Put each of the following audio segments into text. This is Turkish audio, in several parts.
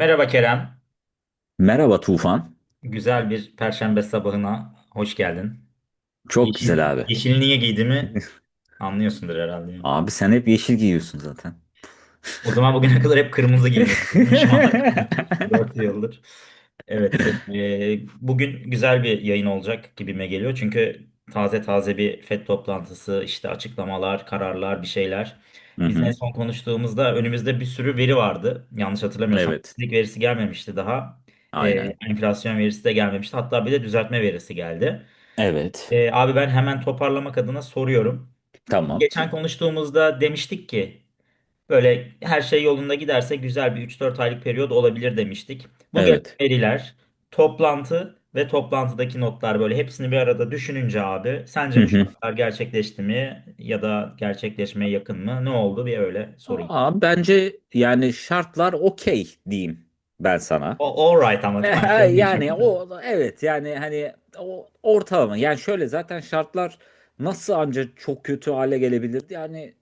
Merhaba Kerem. Merhaba Tufan. Güzel bir perşembe sabahına hoş geldin. Çok Yeşil, güzel abi. yeşil niye giydiğimi anlıyorsundur herhalde. yani. Abi sen hep yeşil giyiyorsun zaten. O zaman bugüne kadar hep kırmızı kadar 4 yıldır. Evet, e, bugün güzel bir yayın olacak gibime geliyor. Çünkü taze taze bir FED toplantısı, işte açıklamalar, kararlar, bir şeyler. Hı Biz en hı. son konuştuğumuzda önümüzde bir sürü veri vardı. Yanlış hatırlamıyorsam. Evet. İşsizlik verisi gelmemişti daha. E, Aynen. enflasyon verisi de gelmemişti. Hatta bir de düzeltme verisi geldi. Evet. E, abi ben hemen toparlamak adına soruyorum. Tamam. Geçen konuştuğumuzda demiştik ki Böyle her şey yolunda giderse güzel bir üç dört aylık periyot olabilir demiştik. Bu gelen Evet. veriler, toplantı ve toplantıdaki notlar böyle hepsini bir arada düşününce abi sence bu şartlar gerçekleşti mi ya da gerçekleşmeye yakın mı? Ne oldu? Bir öyle sorayım. Abi bence yani şartlar okey diyeyim ben sana. O, all right ama değil. Yani o evet yani hani o ortalama yani şöyle zaten şartlar nasıl ancak çok kötü hale gelebilirdi yani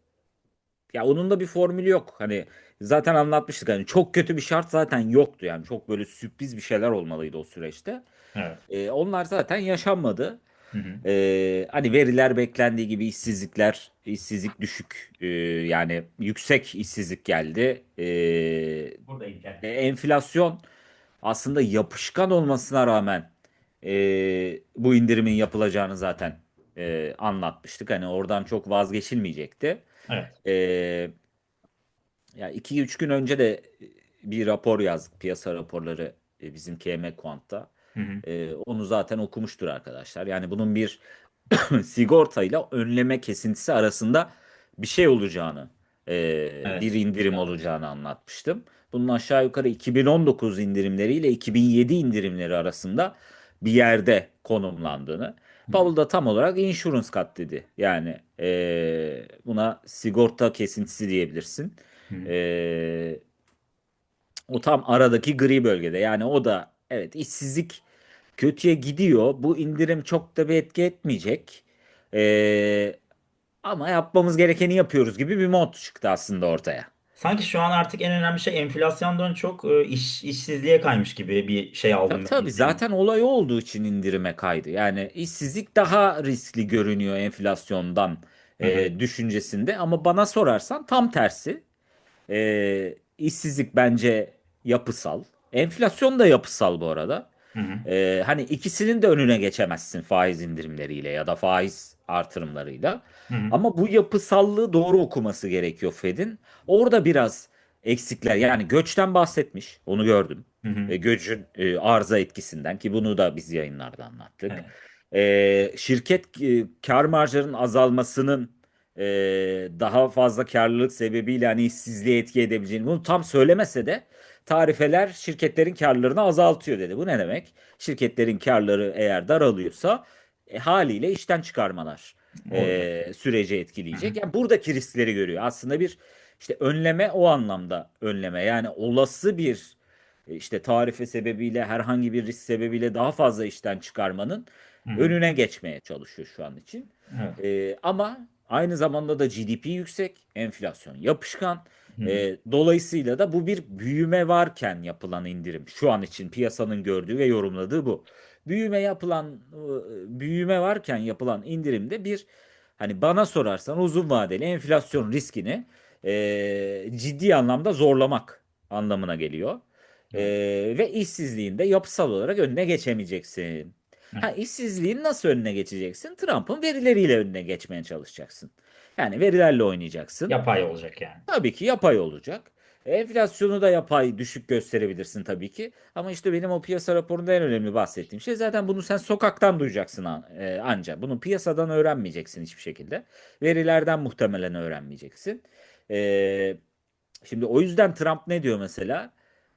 ya onun da bir formülü yok hani zaten anlatmıştık hani çok kötü bir şart zaten yoktu yani çok böyle sürpriz bir şeyler olmalıydı o süreçte. Evet. E, onlar zaten yaşanmadı. Hı hı. E, hani veriler beklendiği gibi işsizlikler, işsizlik düşük, e, yani yüksek işsizlik geldi. E, Buradayım Kerem. e, enflasyon aslında yapışkan olmasına rağmen e, bu indirimin yapılacağını zaten e, anlatmıştık. Hani oradan çok vazgeçilmeyecekti. Evet. E, ya iki üç gün önce de bir rapor yazdık, piyasa raporları e, bizim KM Kuant'ta. Hı hı. Ee, onu zaten okumuştur arkadaşlar. Yani bunun bir sigortayla önleme kesintisi arasında bir şey olacağını, e, bir Evet. indirim olacağını anlatmıştım. Bunun aşağı yukarı 2019 indirimleriyle 2007 indirimleri arasında bir yerde konumlandığını. Powell da tam olarak insurance cut dedi. Yani e, buna sigorta kesintisi diyebilirsin. E, o tam aradaki gri bölgede. Yani o da evet işsizlik kötüye gidiyor. Bu indirim çok da bir etki etmeyecek. Ee, ama yapmamız gerekeni yapıyoruz gibi bir mod çıktı aslında ortaya. Sanki şu an artık en önemli şey enflasyondan çok e, iş, işsizliğe kaymış gibi bir şey Tabii aldım tabii izlenim. zaten olay olduğu için indirime kaydı. Yani işsizlik daha riskli görünüyor enflasyondan e, düşüncesinde. Ama bana sorarsan tam tersi. E, işsizlik bence yapısal. Enflasyon da yapısal bu arada. Hı hı. Ee, hani ikisinin de önüne geçemezsin faiz indirimleriyle ya da faiz artırımlarıyla. Hı hı. Ama bu yapısallığı doğru okuması gerekiyor Fed'in. Orada biraz eksikler yani göçten bahsetmiş onu gördüm. Hı hı. E, göçün e, arıza etkisinden ki bunu da biz yayınlarda anlattık. Evet. E, şirket e, kar marjlarının azalmasının e, daha fazla karlılık sebebiyle hani işsizliğe etki edebileceğini bunu tam söylemese de tarifeler şirketlerin karlarını azaltıyor dedi. Bu ne demek? Şirketlerin karları eğer daralıyorsa e, haliyle işten çıkarmalar e, süreci etkileyecek. Yani buradaki riskleri görüyor. Aslında bir işte önleme o anlamda önleme. Yani olası bir e, işte tarife sebebiyle herhangi bir risk sebebiyle daha fazla işten çıkarmanın hı. önüne geçmeye çalışıyor şu an için. Evet. E, ama aynı zamanda da GDP yüksek, enflasyon yapışkan. Hı. E, dolayısıyla da bu bir büyüme varken yapılan indirim. Şu an için piyasanın gördüğü ve yorumladığı bu. Büyüme yapılan büyüme varken yapılan indirimde bir hani bana sorarsan uzun vadeli enflasyon riskini e, ciddi anlamda zorlamak anlamına geliyor. E, ve işsizliğin de yapısal olarak önüne geçemeyeceksin. Ha, işsizliğin nasıl önüne geçeceksin? Trump'ın verileriyle önüne geçmeye çalışacaksın. Yani verilerle oynayacaksın. Yapay olacak yani. Tabii ki yapay olacak. Enflasyonu da yapay düşük gösterebilirsin tabii ki. Ama işte benim o piyasa raporunda en önemli bahsettiğim şey zaten bunu sen sokaktan duyacaksın e, anca. Bunu piyasadan öğrenmeyeceksin hiçbir şekilde. Verilerden muhtemelen öğrenmeyeceksin. E, şimdi o yüzden Trump ne diyor mesela?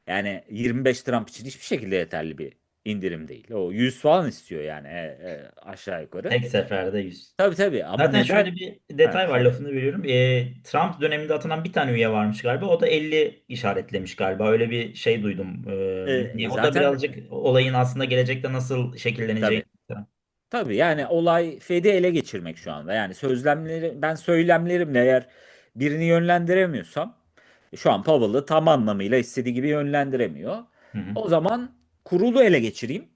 Yani 25 Trump için hiçbir şekilde yeterli bir indirim değil. O 100 falan istiyor yani e, e, aşağı yukarı. Tek seferde 100. Tabii tabii ama Zaten neden? şöyle bir detay var lafını bölüyorum. Ee, Trump döneminde atanan bir tane üye varmış galiba. O da 50 işaretlemiş galiba. Öyle bir şey duydum. E, Ee, o da zaten birazcık olayın aslında gelecekte nasıl şekilleneceğini. tabii. Tabii yani olay Fed'i ele geçirmek şu anda. Yani sözlemleri ben söylemlerimle eğer birini yönlendiremiyorsam Şu an Powell'ı tam anlamıyla istediği gibi yönlendiremiyor. Hı hı. O zaman kurulu ele geçireyim.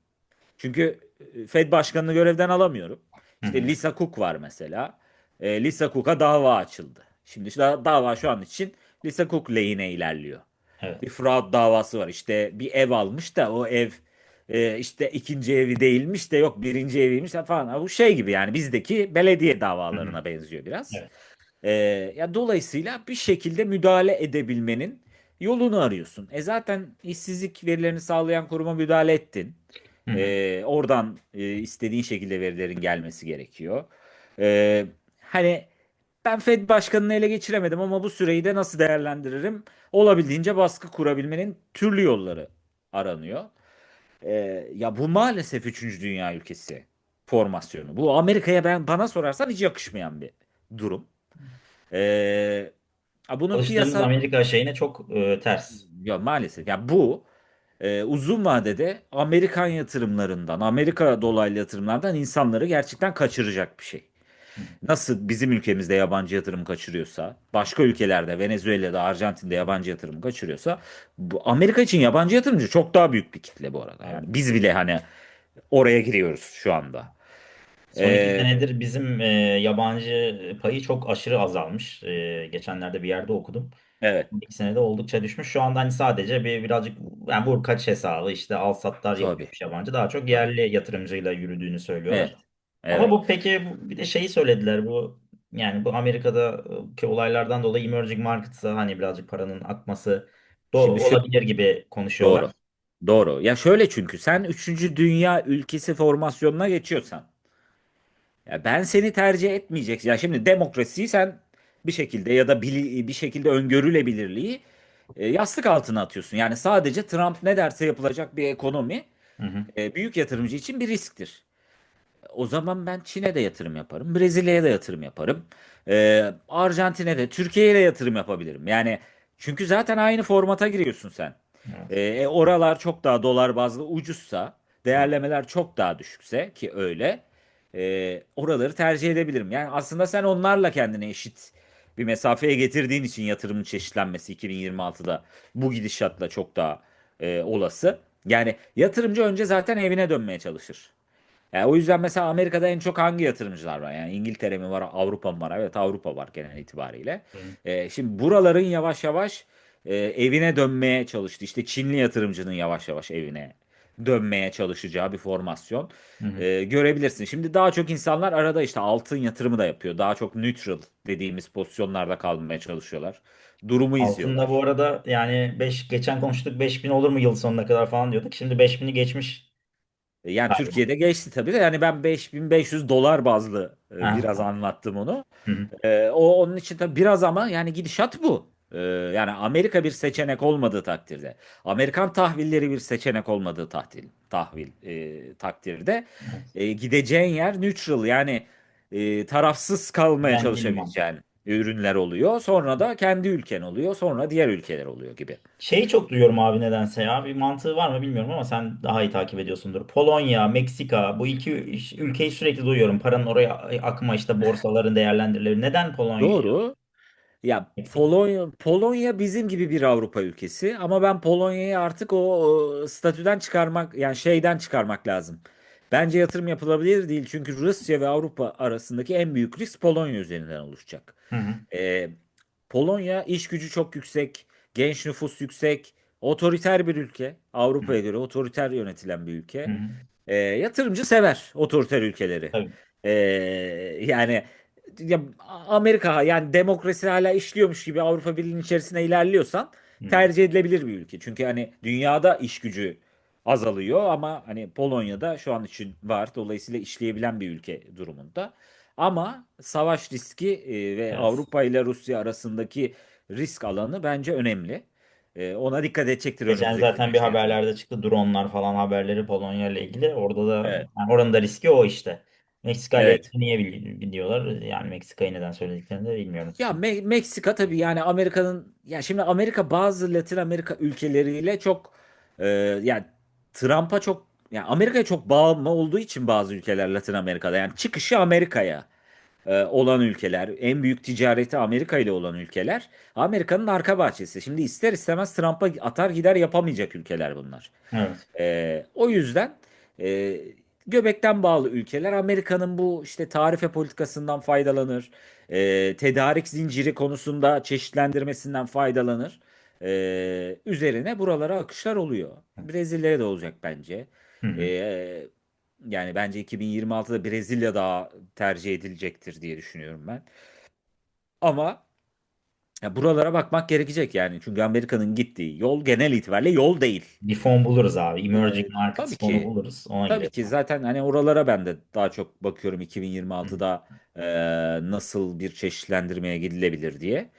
Çünkü e, Fed başkanını görevden alamıyorum. İşte hı. Lisa Cook var mesela. E, Lisa Cook'a dava açıldı. Şimdi işte dava şu an için Lisa Cook lehine ilerliyor. Evet. Bir fraud davası var. İşte bir ev almış da o ev e, işte ikinci evi değilmiş de yok birinci eviymiş falan. Bu şey gibi yani bizdeki belediye davalarına benziyor biraz. Evet. E, ya dolayısıyla bir şekilde müdahale edebilmenin yolunu arıyorsun. E zaten işsizlik verilerini sağlayan kuruma müdahale ettin. Hı. E, oradan e, istediğin şekilde verilerin gelmesi gerekiyor. E, hani ben Fed başkanını ele geçiremedim ama bu süreyi de nasıl değerlendiririm? Olabildiğince baskı kurabilmenin türlü yolları aranıyor. Ee, ya bu maalesef üçüncü dünya ülkesi formasyonu. Bu Amerika'ya ben bana sorarsan hiç yakışmayan bir durum. Ee, ha bunun Alıştığımız piyasa Amerika şeyine çok e, ters. ya maalesef ya bu e, uzun vadede Amerikan yatırımlarından, Amerika dolaylı yatırımlardan insanları gerçekten kaçıracak bir şey. Nasıl bizim ülkemizde yabancı yatırım kaçırıyorsa, başka ülkelerde, Venezuela'da, Arjantin'de yabancı yatırım kaçırıyorsa, bu Amerika için yabancı yatırımcı çok daha büyük bir kitle bu arada. Yani biz bile hani oraya giriyoruz şu anda. Son iki Ee, senedir bizim e, yabancı payı çok aşırı azalmış. E, geçenlerde bir yerde okudum. evet, İki senede oldukça düşmüş. Şu anda hani sadece bir birazcık yani vur kaç hesabı işte al satlar tabii, yapıyormuş yabancı. Daha çok yerli yatırımcıyla yürüdüğünü söylüyorlar. Evet, Ama evet. bu peki bu- bir de şeyi söylediler bu yani bu Amerika'daki olaylardan dolayı emerging markets'a hani birazcık paranın akması do Şimdi şu olabilir gibi doğru. konuşuyorlar. Doğru. Ya şöyle çünkü sen üçüncü dünya ülkesi formasyonuna geçiyorsan Ya ben seni tercih etmeyeceksin. Ya şimdi demokrasiyi sen bir şekilde ya da bili- bir şekilde öngörülebilirliği e, yastık altına atıyorsun. Yani sadece Trump ne derse yapılacak bir ekonomi Hı hı. e, büyük yatırımcı için bir risktir. O zaman ben Çin'e de yatırım yaparım, Brezilya'ya da yatırım yaparım, e, Arjantin'e de, Türkiye'ye de yatırım yapabilirim. Yani çünkü zaten aynı formata giriyorsun sen. Evet. E, e, oralar çok daha dolar bazlı ucuzsa, değerlemeler çok daha düşükse ki öyle, e, oraları tercih edebilirim. Yani aslında sen onlarla kendine eşit bir mesafeye getirdiğin için yatırımın çeşitlenmesi 2026'da bu gidişatla çok daha e, olası. Yani yatırımcı önce zaten evine dönmeye çalışır. Yani o yüzden mesela Amerika'da en çok hangi yatırımcılar var? Yani İngiltere mi var, Avrupa mı var? Evet Avrupa var genel itibariyle. Ee, şimdi buraların yavaş yavaş e, evine dönmeye çalıştı. İşte Çinli yatırımcının yavaş yavaş evine dönmeye çalışacağı bir formasyon hı. hı. e, görebilirsin. Şimdi daha çok insanlar arada işte altın yatırımı da yapıyor. Daha çok neutral dediğimiz pozisyonlarda kalmaya çalışıyorlar. Durumu Altında izliyorlar. bu arada yani 5 geçen konuştuk 5000 olur mu yıl sonuna kadar falan diyorduk. Şimdi 5000'i geçmiş E, Yani galiba. Türkiye'de geçti tabii de yani ben 5500 dolar bazlı e, Ha. biraz anlattım onu. Hı hı. Ee, o onun için tabii biraz ama yani gidişat bu. Ee, yani Amerika bir seçenek olmadığı takdirde, Amerikan tahvilleri bir seçenek olmadığı tahtil, tahvil e, takdirde e, gideceğin yer neutral yani e, tarafsız kalmaya liman. çalışabileceğin ürünler oluyor. Sonra da kendi ülken oluyor. Sonra diğer ülkeler oluyor gibi. Şeyi çok duyuyorum abi nedense ya. Bir mantığı var mı bilmiyorum ama sen daha iyi takip ediyorsundur. Polonya, Meksika bu iki ülkeyi sürekli duyuyorum. Paranın oraya akma işte borsaların değerlendirileri. Neden Polonya, Doğru. Ya? Polonya Polonya bizim gibi bir Avrupa ülkesi ama ben Polonya'yı artık o, o statüden çıkarmak yani şeyden çıkarmak lazım. Bence yatırım yapılabilir değil çünkü Rusya ve Avrupa arasındaki en büyük risk Polonya üzerinden oluşacak. Hı hı. Ee, Polonya iş gücü çok yüksek, genç nüfus yüksek, otoriter bir ülke. Avrupa'ya göre otoriter yönetilen bir ülke. hı. Ee, yatırımcı sever otoriter ülkeleri. Ee, yani ya Amerika yani demokrasi hala işliyormuş gibi Avrupa Birliği'nin içerisine ilerliyorsan hı. tercih edilebilir bir ülke. Çünkü hani dünyada iş gücü azalıyor ama hani Polonya'da şu an için var. Dolayısıyla işleyebilen bir ülke durumunda. Ama savaş riski e, ve Evet. Avrupa ile Rusya arasındaki risk alanı bence önemli. E, ona dikkat edecektir Geçen zaten bir haberlerde çıktı dronlar falan haberleri Polonya ile ilgili. Orada da Evet. yani oranın da riski o işte. Meksika ile Evet. niye bil- biliyorlar? Yani Meksika'yı neden söylediklerini de bilmiyorum. Ya Me- Meksika tabii yani Amerika'nın ya şimdi Amerika bazı Latin Amerika ülkeleriyle çok e, yani Trump'a çok yani Amerika'ya çok bağımlı olduğu için bazı ülkeler Latin Amerika'da yani çıkışı Amerika'ya. e, olan ülkeler, en büyük ticareti Amerika ile olan ülkeler Amerika'nın arka bahçesi. Şimdi ister istemez Trump'a atar gider yapamayacak ülkeler bunlar. Evet. E, o yüzden e, göbekten bağlı ülkeler Amerika'nın bu işte tarife politikasından faydalanır. E, tedarik zinciri konusunda çeşitlendirmesinden faydalanır. E, üzerine buralara akışlar oluyor. Brezilya'ya da olacak bence. Hı hı. E, yani bence 2026'da Brezilya daha tercih edilecektir diye düşünüyorum ben. Ama ya buralara bakmak gerekecek yani. Çünkü Amerika'nın gittiği yol genel itibariyle yol değil. Bir fon buluruz abi. Emerging E, Markets tabii fonu ki buluruz. Ona Tabii gidelim. ki zaten hani oralara ben de daha çok bakıyorum Hı. 2026'da e, nasıl bir çeşitlendirmeye gidilebilir diye.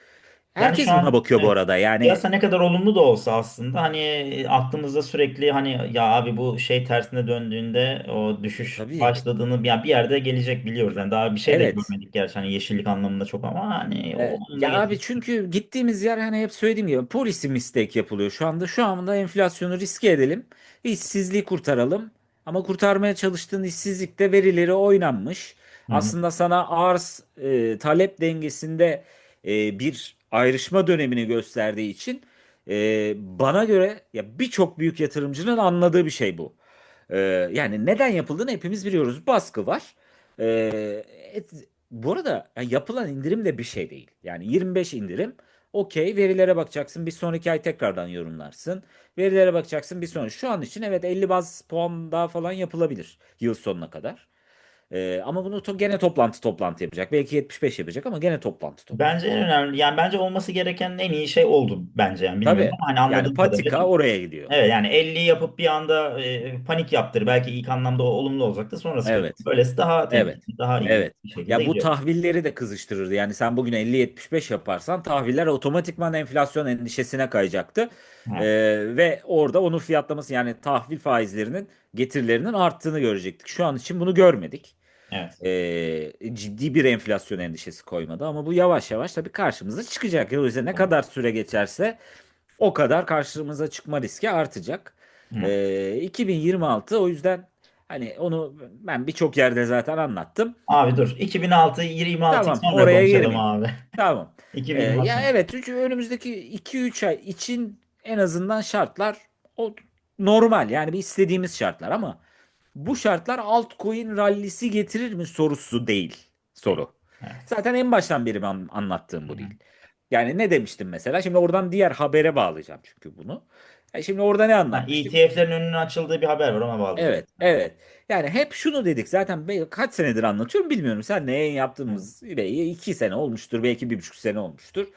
Şu Herkes buna an bakıyor bu evet, arada. Yani piyasa ne kadar olumlu da olsa aslında hani aklımızda sürekli hani ya abi bu şey tersine döndüğünde o düşüş tabii başladığını yani bir yerde gelecek biliyoruz. Yani daha bir şey de evet. görmedik gerçi hani yeşillik anlamında çok ama hani E, olumlu ya abi gelecek. çünkü gittiğimiz yer hani hep söylediğim gibi policy mistake yapılıyor şu anda. Şu anda enflasyonu riske edelim. İşsizliği kurtaralım. Ama kurtarmaya çalıştığın işsizlikte verileri oynanmış. Hı hı. Aslında sana arz e, talep dengesinde e, bir ayrışma dönemini gösterdiği için e, bana göre ya birçok büyük yatırımcının anladığı bir şey bu. E, yani neden yapıldığını hepimiz biliyoruz. Baskı var. Bu arada ya yapılan indirim de bir şey değil. Yani 25 indirim. Okey verilere bakacaksın. Bir sonraki ay tekrardan yorumlarsın. Verilere bakacaksın. Bir sonraki. Şu an için evet 50 baz puan daha falan yapılabilir yıl sonuna kadar. Ee, ama bunu to gene toplantı toplantı yapacak. Belki 75 yapacak ama gene toplantı Bence toplantı. en önemli yani bence olması gereken en iyi şey oldu bence yani bilmiyorum Tabii. ama hani Yani anladığım kadarıyla patika oraya gidiyor. Evet yani 50 yapıp bir anda e, panik yaptır. Belki ilk anlamda o olumlu olacaktı. Sonrası kötü. Evet. Böylesi daha Evet. temkinli, daha iyi Evet. bir şekilde Ya bu gidiyor. tahvilleri de kızıştırırdı. Yani sen bugün 50-75 yaparsan tahviller otomatikman enflasyon endişesine kayacaktı. Ee, Ha, ve orada onun fiyatlaması yani tahvil faizlerinin getirilerinin arttığını görecektik. Şu an için bunu görmedik. Evet. Ee, ciddi bir enflasyon endişesi koymadı ama bu yavaş yavaş tabii karşımıza çıkacak. O yüzden ne Tamam. kadar süre geçerse o kadar karşımıza çıkma riski artacak. Hı. Ee, 2026 o yüzden hani onu ben birçok yerde zaten anlattım. Abi dur. 2006 26'yı Tamam sonra oraya konuşalım abi. Tamam. Ee, 2026 ya sonra. evet çünkü önümüzdeki 2-3 ay için en azından şartlar o normal yani bir istediğimiz şartlar ama bu şartlar altcoin rallisi getirir mi sorusu değil soru. Evet. Zaten en baştan beri ben anlattığım bu değil. Yani ne demiştim mesela? Şimdi oradan diğer habere bağlayacağım çünkü bunu. E şimdi orada ne anlatmıştık? ETF'lerin önünün açıldığı bir haber var ona bağlayacağım. Evet, evet. Yani hep şunu dedik zaten kaç senedir anlatıyorum bilmiyorum. Sen Hı. yaptığımız belki iki sene olmuştur, belki bir buçuk sene olmuştur.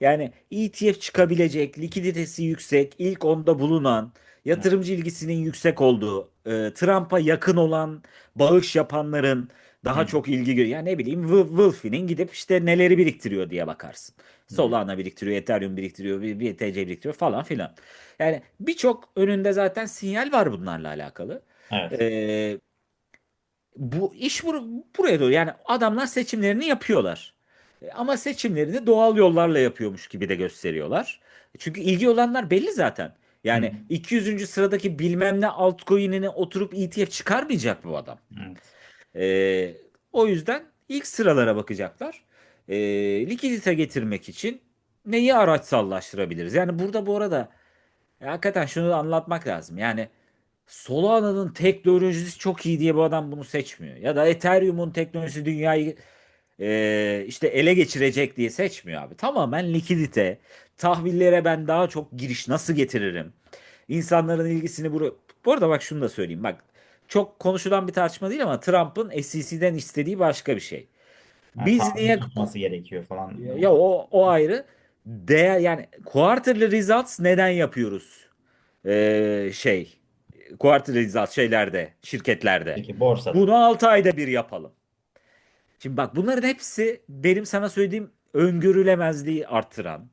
Yani ETF çıkabilecek, likiditesi yüksek, ilk onda bulunan, yatırımcı ilgisinin yüksek olduğu, e, Trump'a yakın olan bağış yapanların daha Hı. çok ilgi görüyor. Yani ne bileyim Wol- Wolfie'nin gidip işte neleri biriktiriyor diye bakarsın. Hı. Solana biriktiriyor, Ethereum biriktiriyor, bir, BTC biriktiriyor falan filan. Yani birçok önünde zaten sinyal var bunlarla alakalı. Evet. Ee, bu iş bur- buraya doğru. Yani adamlar seçimlerini yapıyorlar. Ama seçimlerini doğal yollarla yapıyormuş gibi de gösteriyorlar. Çünkü ilgi olanlar belli zaten. Hı. Yani 200. sıradaki bilmem ne altcoin'ini oturup ETF çıkarmayacak bu adam. Evet. Ee, o yüzden ilk sıralara bakacaklar. Ee, likidite getirmek için neyi araçsallaştırabiliriz? Yani burada bu arada e, hakikaten şunu da anlatmak lazım. Yani Solana'nın teknolojisi çok iyi diye bu adam bunu seçmiyor. Ya da Ethereum'un teknolojisi dünyayı e, işte ele geçirecek diye seçmiyor abi. Tamamen likidite, tahvillere ben daha çok giriş nasıl getiririm? İnsanların ilgisini buraya... Bu arada bak şunu da söyleyeyim. Bak çok konuşulan bir tartışma değil ama Trump'ın SEC'den istediği başka bir şey. Biz niye tutması gerekiyor falan. ya o o ayrı. Değer yani quarterly results neden yapıyoruz? Ee, şey quarterly results şeylerde, şirketlerde. Peki borsada. Bunu 6 ayda bir yapalım. Şimdi bak bunların hepsi benim sana söylediğim öngörülemezliği artıran,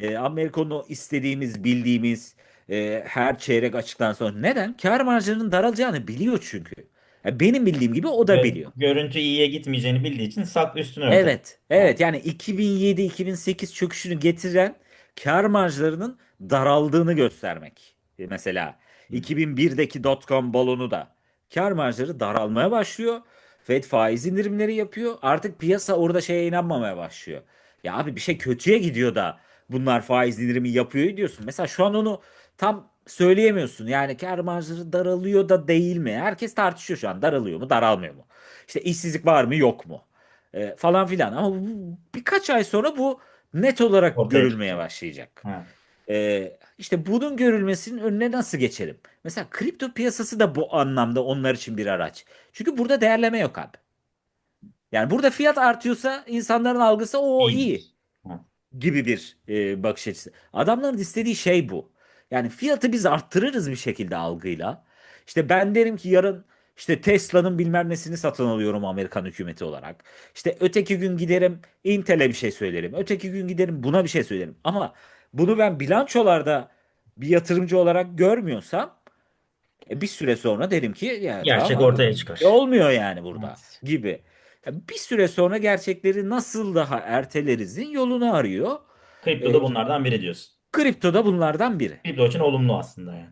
e, Amerika'nın o istediğimiz, bildiğimiz e, her çeyrek açıktan sonra neden? Kâr marjlarının daralacağını biliyor çünkü. Ya benim bildiğim gibi o da Ve biliyor. görüntü iyiye gitmeyeceğini bildiği için sak üstünü örter. Evet, evet yani 2007-2008 çöküşünü getiren kâr marjlarının daraldığını göstermek. E, Mesela Hı. 2001'deki dot-com balonu da kâr marjları daralmaya başlıyor. Fed faiz indirimleri yapıyor. Artık piyasa orada şeye inanmamaya başlıyor. Ya abi bir şey kötüye gidiyor da bunlar faiz indirimi yapıyor diyorsun. Mesela şu an onu tam söyleyemiyorsun. Yani kar marjları daralıyor da değil mi? Herkes tartışıyor şu an. Daralıyor mu, daralmıyor mu? İşte işsizlik var mı, yok mu? E, falan filan. Ama bu- birkaç ay sonra bu net olarak Ortaya görülmeye çıkacak. başlayacak. Ha. Ee, işte bunun görülmesinin önüne nasıl geçelim? Mesela kripto piyasası da bu anlamda onlar için bir araç. Çünkü burada değerleme yok abi. Yani burada fiyat artıyorsa insanların algısı o iyi gibi bir e, bakış açısı. Adamların istediği şey bu. Yani fiyatı biz arttırırız bir şekilde algıyla. İşte ben derim ki yarın işte Tesla'nın bilmem nesini satın alıyorum Amerikan hükümeti olarak. İşte öteki gün giderim Intel'e bir şey söylerim. Öteki gün giderim buna bir şey söylerim. Ama bunu ben bilançolarda bir yatırımcı olarak görmüyorsam e, bir süre sonra derim ki ya Gerçek tamam ortaya çıkar. e, olmuyor yani burada Evet. gibi. Bir süre sonra gerçekleri nasıl daha ertelerizin yolunu arıyor. Kripto E, da bunlardan biri diyorsun. Kripto da bunlardan biri. Kripto için olumlu aslında yani.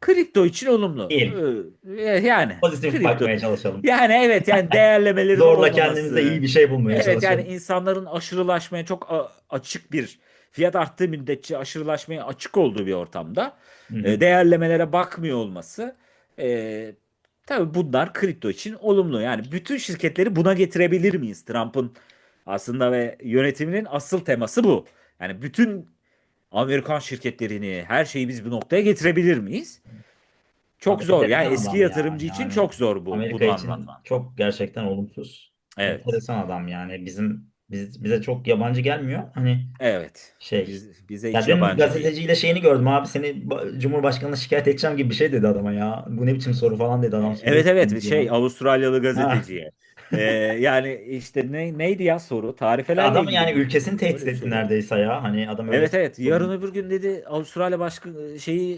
Kripto için olumlu. Diyelim. Ee, yani Pozitif kripto. bakmaya çalışalım. Yani evet yani değerlemelerin Zorla olmaması. kendimize iyi bir şey bulmaya Evet çalışalım. yani insanların aşırılaşmaya çok açık bir fiyat arttığı müddetçe aşırılaşmaya açık olduğu bir ortamda Hı hı. e, değerlemelere bakmıyor olması e, tabii bunlar kripto için olumlu. Yani bütün şirketleri buna getirebilir miyiz? Trump'ın aslında ve yönetiminin asıl teması bu. Yani bütün Amerikan şirketlerini her şeyi biz bu noktaya getirebilir miyiz? Çok Abi zor. Yani eski yatırımcı ya. için Yani çok zor bu Amerika bunu için anlatman. çok gerçekten olumsuz. Evet. Enteresan adam yani. Bizim biz, bize çok yabancı gelmiyor. Hani Evet. şey Biz, bize ya hiç dün yabancı değil. gazeteciyle şeyini gördüm abi seni ba- Cumhurbaşkanı'na şikayet edeceğim gibi bir şey dedi adama ya. Bu ne biçim soru falan dedi adam. Evet evet Soruyor şey ya. Avustralyalı Ha. gazeteciye. Ee, yani işte ne neydi ya soru? Tarifelerle Adam ilgili yani miydi? ülkesini tehdit Öyle bir etti şeydi. neredeyse ya. Hani adam öyle Evet evet yarın öbür gün dedi Avustralya başka şeyi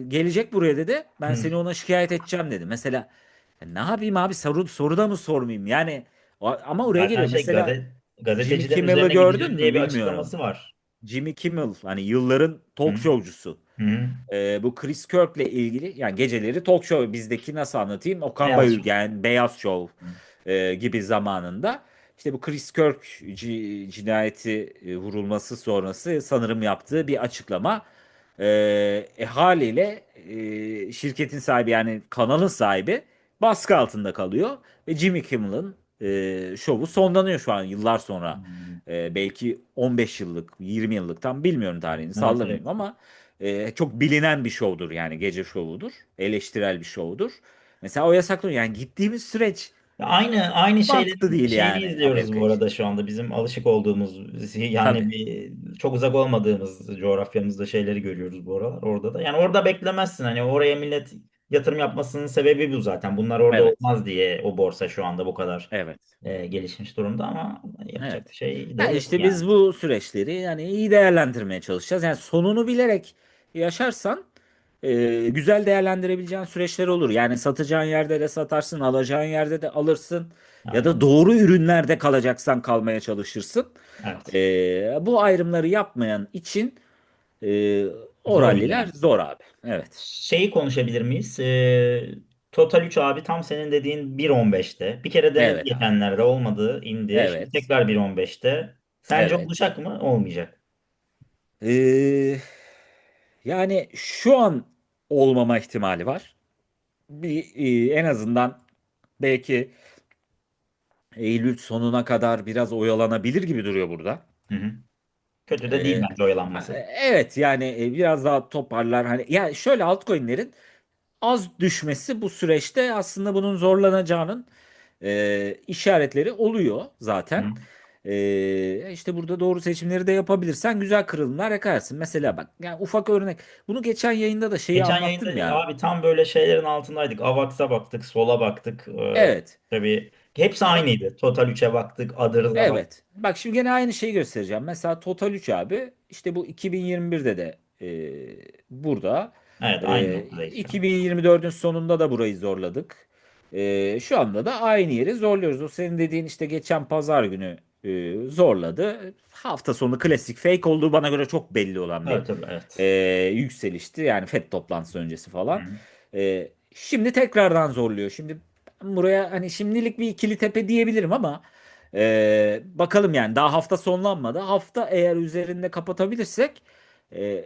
e, gelecek buraya dedi. Ben Hı. seni ona şikayet edeceğim dedi. Mesela ne yapayım abi soru soruda mı sormayayım? Yani ama oraya Zaten geliyor. şey Mesela gazet, gazetecilerin Kimmel'ı üzerine gördün gideceğim mü diye bir bilmiyorum. açıklaması var. Jimmy Kimmel hani yılların Hı. talk showcusu. Hı hı. Ee, bu Chris Kirk'le ilgili yani geceleri talk show bizdeki nasıl anlatayım? Okan Beyaz Show. Bayülgen, Beyaz Show Hı. e, gibi zamanında işte bu Chris Kirk ci- cinayeti e, vurulması sonrası sanırım yaptığı bir açıklama. E, e, haliyle e, şirketin sahibi yani kanalın sahibi baskı altında kalıyor ve Jimmy Kimmel'ın e, şovu sonlanıyor şu an yıllar sonra. Hmm. E, belki 15 yıllık, 20 yıllık tam bilmiyorum tarihini Evet, sallamayayım evet. ama e, çok bilinen bir şovdur yani gece şovudur. Eleştirel bir şovdur. Mesela o yasaklanıyor. Yani gittiğimiz süreç Aynı aynı mantıklı değil şeyini yani izliyoruz Amerika bu arada şu anda. Bizim alışık olduğumuz yani Tabii. bir çok uzak olmadığımız coğrafyamızda şeyleri görüyoruz bu aralar orada da. Yani orada beklemezsin. Hani oraya millet yatırım yapmasının sebebi bu zaten. Bunlar orada Evet. olmaz diye o borsa şu anda bu kadar Evet. e, gelişmiş durumda ama yapacak Evet. bir şey de Ya yok işte yani. biz bu süreçleri yani iyi değerlendirmeye çalışacağız. Yani sonunu bilerek yaşarsan e, güzel değerlendirebileceğin süreçler olur. Yani satacağın yerde de satarsın, alacağın yerde de alırsın. Ya da doğru ürünlerde kalacaksan kalmaya çalışırsın. Evet. E, bu ayrımları yapmayan için e, o Zor ralliler yani. zor abi. Evet. Şeyi konuşabilir miyiz? Ee, Total 3 abi tam senin dediğin 1.15'te. Bir kere de Evet abi. geçenlerde olmadı indi. Şimdi Evet. tekrar 1.15'te. Sence Evet. olacak mı? Olmayacak. Ee, yani şu an olmama ihtimali var. Bir, e, en azından belki Eylül sonuna kadar biraz oyalanabilir gibi duruyor burada. Hı hı. Kötü de değil Ee, bence oyalanması. evet yani e, biraz daha toparlar. Hani ya şöyle altcoin'lerin az düşmesi bu süreçte aslında bunun zorlanacağının e, işaretleri oluyor zaten. E, işte burada doğru seçimleri de yapabilirsen güzel kırılımlar yakarsın. Mesela bak yani ufak örnek. Bunu geçen yayında da şeyi Geçen anlattım yayında ya. abi tam böyle şeylerin altındaydık. Avax'a baktık, Sola baktık. Ee, Evet. tabii hepsi aynıydı. Total 3'e baktık, Other'a baktık. Evet. Bak şimdi gene aynı şeyi göstereceğim. Mesela Total 3 abi işte bu 2021'de de e, burada. Evet, aynı E, noktadayız şu an. 2024'ün sonunda da burayı zorladık. E, şu anda da aynı yeri zorluyoruz. O senin dediğin işte geçen pazar günü e, zorladı. Hafta sonu klasik fake olduğu bana göre çok belli olan bir Evet, evet. e, yükselişti. Yani FED toplantısı öncesi falan. E, şimdi tekrardan zorluyor. Şimdi buraya hani şimdilik bir ikili tepe diyebilirim ama e, bakalım yani daha hafta sonlanmadı. Hafta eğer üzerinde kapatabilirsek e,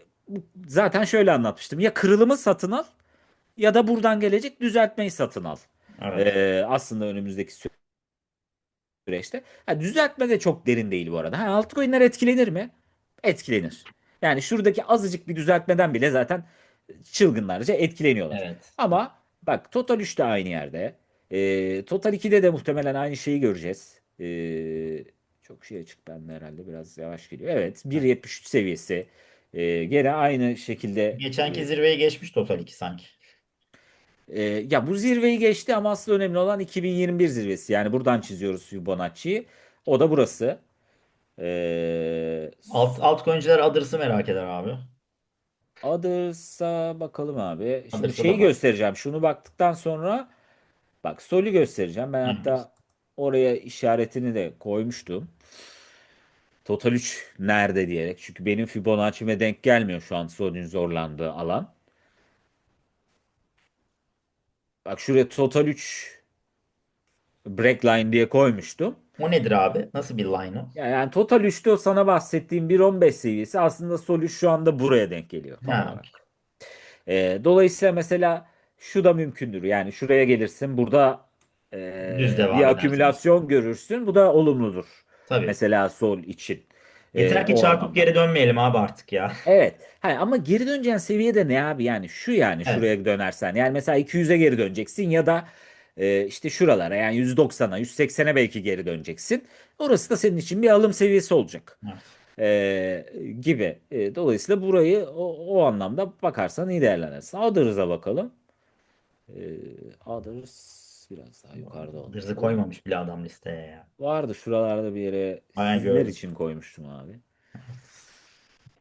zaten şöyle anlatmıştım. Ya kırılımı satın al ya da buradan gelecek düzeltmeyi satın al. Evet. E, aslında önümüzdeki süreçte. Ha, düzeltme de çok derin değil bu arada. Ha, altcoin'ler etkilenir mi? Etkilenir. Yani şuradaki azıcık bir düzeltmeden bile zaten çılgınlarca etkileniyorlar. Evet. Ama bak Total 3 de aynı yerde. Ee, Total 2'de de muhtemelen aynı şeyi göreceğiz. Ee, çok şey açık bende herhalde biraz yavaş geliyor. Evet 1.73 seviyesi. Ee, gene aynı şekilde Geçenki zirveyi geçmiş Total 2 sanki. ee, ya bu zirveyi geçti ama asıl önemli olan 2021 zirvesi. Yani buradan çiziyoruz Fibonacci'yi. O da burası. Ee, Alt, altcoin'ciler Others'ı merak eder abi. Others'a bakalım abi. Şimdi Others'a şeyi da bak. göstereceğim. Şunu baktıktan sonra bak Sol'ü göstereceğim. Ben hatta oraya işaretini de koymuştum. Total 3 nerede diyerek. Çünkü benim Fibonacci'me denk gelmiyor şu an Sol'ün zorlandığı alan. Bak şuraya Total 3 Breakline diye koymuştum. O nedir abi? Nasıl bir line o? Ya Yani Total 3'te o sana bahsettiğim 1.15 seviyesi aslında Sol 3 şu anda buraya denk geliyor. Ha, olarak. okey. Ee, dolayısıyla mesela şu da mümkündür. Yani şuraya gelirsin burada e, Düz devam bir edersiniz. akümülasyon görürsün. Bu da olumludur. Tabii. Mesela Sol için. Yeter Ee, ki o çarpıp anlamda. geri dönmeyelim abi artık ya. Evet. Hayır, ama geri döneceğin seviyede ne abi? Yani şu yani Evet. şuraya dönersen. Yani mesela 200'e geri döneceksin ya da e, işte şuralara yani 190'a 180'e belki geri döneceksin. Orası da senin için bir alım seviyesi olacak. Evet. E, gibi. E, dolayısıyla burayı o, o anlamda bakarsan iyi değerlendirirsin. Others'a bakalım. E, Others biraz daha yukarıda oldu. Others'ı koymamış bile adam listeye ya. Vardı şuralarda bir yere Aynen sizler gördüm. için koymuştum abi.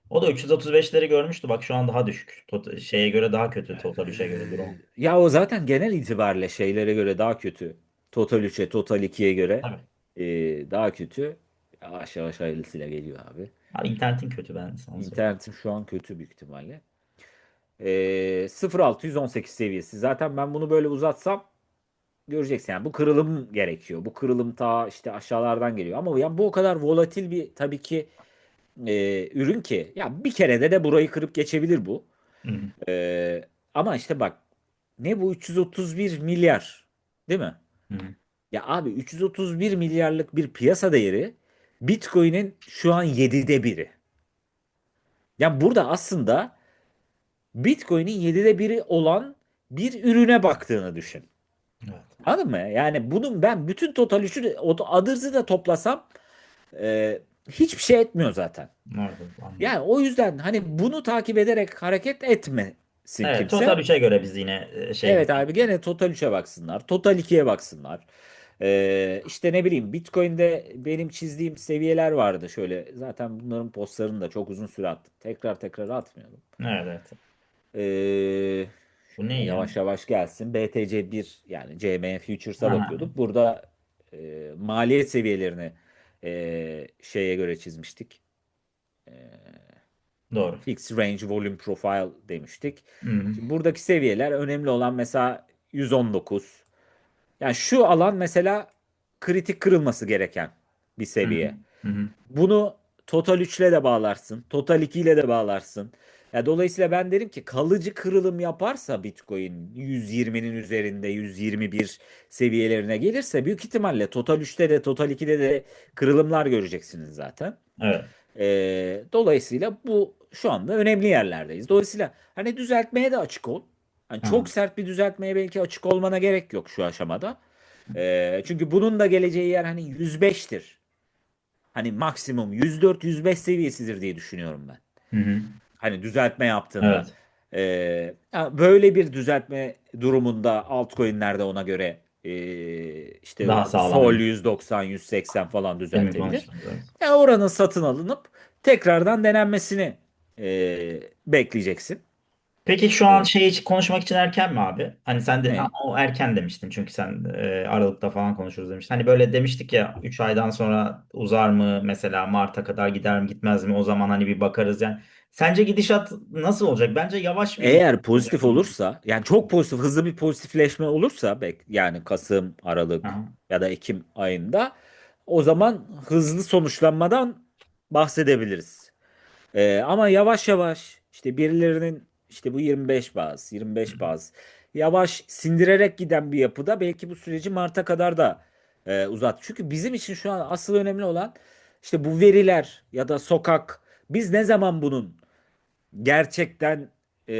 O da 335'leri görmüştü. Bak şu an daha düşük. Tot- şeye göre daha kötü. Total 3'e göre durum. Ya o zaten genel itibariyle şeylere göre daha kötü. Total 3'e, Total 2'ye göre Tabii. e, daha kötü. Yavaş yavaş hayırlısıyla geliyor abi. Abi internetin kötü ben sana söyleyeyim. İnternetim şu an kötü büyük ihtimalle. E, 0618 seviyesi. Zaten ben bunu böyle uzatsam göreceksin. Yani bu kırılım gerekiyor. Bu kırılım ta işte aşağılardan geliyor. Ama yani bu o kadar volatil bir tabii ki e, ürün ki ya bir kerede de burayı kırıp geçebilir bu. Hı hı. Ee, ama işte bak ne bu 331 milyar değil mi? Hı hı. Ya abi 331 milyarlık bir piyasa değeri Bitcoin'in şu an 7'de biri. Yani burada aslında Bitcoin'in 7'de biri olan bir ürüne baktığını düşün. Evet. Anladın mı? Yani bunun ben bütün total üçü Others'ı da toplasam e, hiçbir şey etmiyor zaten. Anladım. Yani o yüzden hani bunu takip ederek hareket etmesin Evet, kimse. Total 3'e göre biz yine e, şey Evet abi gene Total 3'e baksınlar. Total 2'ye baksınlar. Ee, işte ne bileyim Bitcoin'de benim çizdiğim seviyeler vardı şöyle. Zaten bunların postlarını da çok uzun süre attım. Tekrar tekrar atmıyorum. Evet, evet. Ee, Bu ne ya? yavaş yavaş gelsin. BTC 1 yani CME Futures'a Ha. bakıyorduk. Burada e, maliyet seviyelerini e, şeye göre çizmiştik. E, Doğru. Fixed Range Volume Profile demiştik. Hı hı. Şimdi buradaki seviyeler önemli olan mesela 119. Yani şu alan mesela kritik kırılması gereken bir seviye. Hı hı. Bunu Total 3 ile de bağlarsın. Total 2 ile de bağlarsın. Ya dolayısıyla ben derim ki kalıcı kırılım yaparsa Bitcoin 120'nin üzerinde 121 seviyelerine gelirse büyük ihtimalle Total 3'te de Total 2'de de kırılımlar göreceksiniz zaten. Evet. Ee, dolayısıyla bu şu anda önemli yerlerdeyiz. Dolayısıyla hani düzeltmeye de açık ol. Hani Hı. çok sert bir düzeltmeye belki açık olmana gerek yok şu aşamada. Ee, çünkü bunun da geleceği yer hani 105'tir. Hani maksimum 104-105 seviyesidir diye düşünüyorum ben. Hı hı. Hani düzeltme yaptığında. Evet. Ya böyle bir düzeltme durumunda altcoin'lerde ona göre ee, işte Daha sağlam. Sol 190, 180 falan düzeltebilir. evet. Ya oranın satın alınıp tekrardan denenmesini e, bekleyeceksin. Peki şu an şey için konuşmak için erken mi abi? Hani sen de ne? o erken demiştin çünkü sen e, Aralık'ta falan konuşuruz demiştin. Hani böyle demiştik ya 3 aydan sonra uzar mı mesela Mart'a kadar gider mi gitmez mi o zaman hani bir bakarız yani. Sence gidişat nasıl olacak? Bence yavaş bir Eğer olacak pozitif gibi. olursa yani çok pozitif hızlı bir pozitifleşme olursa bek- yani Kasım, Aralık Aha, ya da Ekim ayında o zaman hızlı sonuçlanmadan bahsedebiliriz. Ee, ama yavaş yavaş işte birilerinin işte bu 25 baz, hı 25 hı. baz yavaş sindirerek giden bir yapıda belki bu süreci Mart'a kadar da e, uzat. Çünkü bizim için şu an asıl önemli olan işte bu veriler ya da sokak biz ne zaman bunun gerçekten e,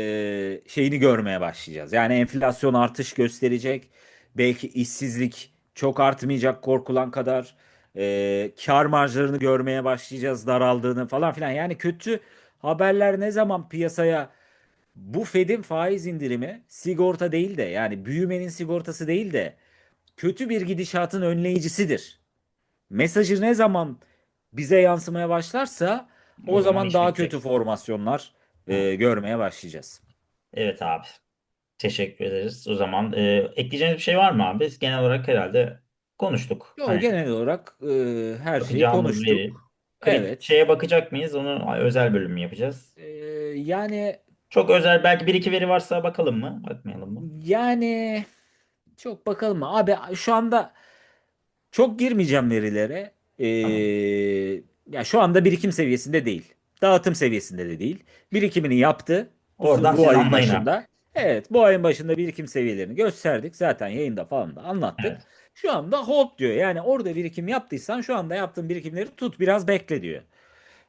şeyini görmeye başlayacağız. Yani enflasyon artış gösterecek. Belki işsizlik çok artmayacak korkulan kadar. E, kar marjlarını görmeye başlayacağız daraldığını falan filan. Yani kötü haberler ne zaman piyasaya bu Fed'in faiz indirimi sigorta değil de yani büyümenin sigortası değil de kötü bir gidişatın önleyicisidir. Mesajı ne zaman bize yansımaya başlarsa O o zaman daha kötü bitecek. formasyonlar e, görmeye başlayacağız. Evet abi. Teşekkür ederiz. O zaman e, ekleyeceğiniz bir şey var mı abi? Biz genel olarak herhalde konuştuk. Yo, Hani genel olarak e, her şeyi veri. konuştuk. Kritik Evet. şeye bakacak mıyız? Onu özel bölüm yapacağız? E, yani Çok özel belki bir iki veri varsa bakalım mı? Bakmayalım mı? yani çok bakalım mı? Abi şu anda Çok girmeyeceğim verilere. Ee, ya şu anda birikim seviyesinde değil. Dağıtım seviyesinde de değil. Birikimini yaptı Oradan bu siz ayın anlayın artık. başında. Evet, bu ayın başında birikim seviyelerini gösterdik. Zaten yayında falan da anlattık. Evet. Şu anda hold diyor. Yani orada birikim yaptıysan şu anda yaptığın birikimleri tut biraz bekle diyor.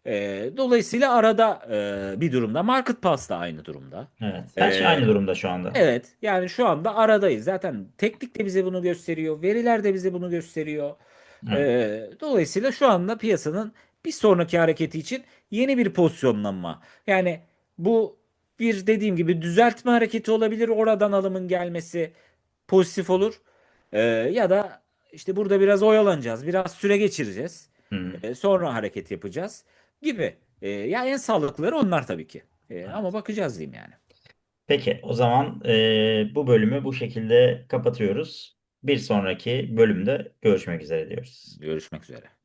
Ee, dolayısıyla arada e, bir durumda. Market Pass da aynı durumda. Evet. Her şey Ee, aynı durumda şu anda. Evet, yani şu anda aradayız. Zaten teknik de bize bunu gösteriyor, veriler de bize bunu gösteriyor. Evet. Ee, dolayısıyla şu anda piyasanın bir sonraki hareketi için yeni bir pozisyonlanma. Yani bu bir dediğim gibi düzeltme hareketi olabilir. Oradan alımın gelmesi pozitif olur. Ee, ya da işte burada biraz oyalanacağız, biraz süre geçireceğiz. Hı. Ee, sonra hareket yapacağız gibi. Ee, ya en sağlıklıları onlar tabii ki. Ee, ama bakacağız diyeyim yani. Peki o zaman e, bu bölümü bu şekilde kapatıyoruz. Bir sonraki bölümde görüşmek üzere diyoruz. Görüşmek üzere.